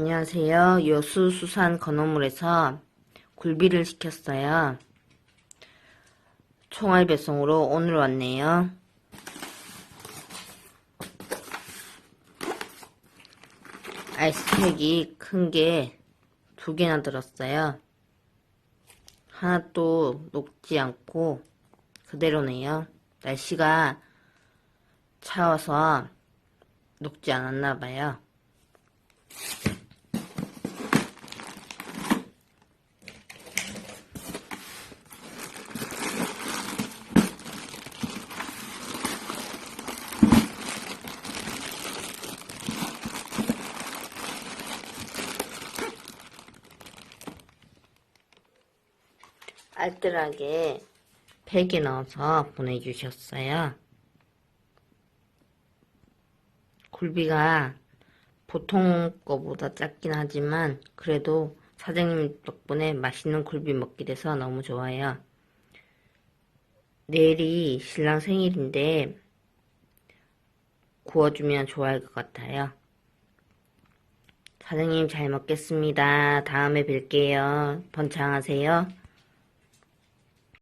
안녕하세요. 여수 수산 건어물에서 굴비를 시켰어요. 총알 배송으로 오늘 왔네요. 아이스팩이 큰 게 두 개나 들었어요. 하나도 녹지 않고 그대로네요. 날씨가 차워서 녹지 않았나 봐요. 알뜰하게 팩에 넣어서 보내주셨어요. 굴비가 보통 거보다 작긴 하지만 그래도 사장님 덕분에 맛있는 굴비 먹게 돼서 너무 좋아요. 내일이 신랑 생일인데 구워주면 좋아할 것 같아요. 사장님 잘 먹겠습니다. 다음에 뵐게요. 번창하세요.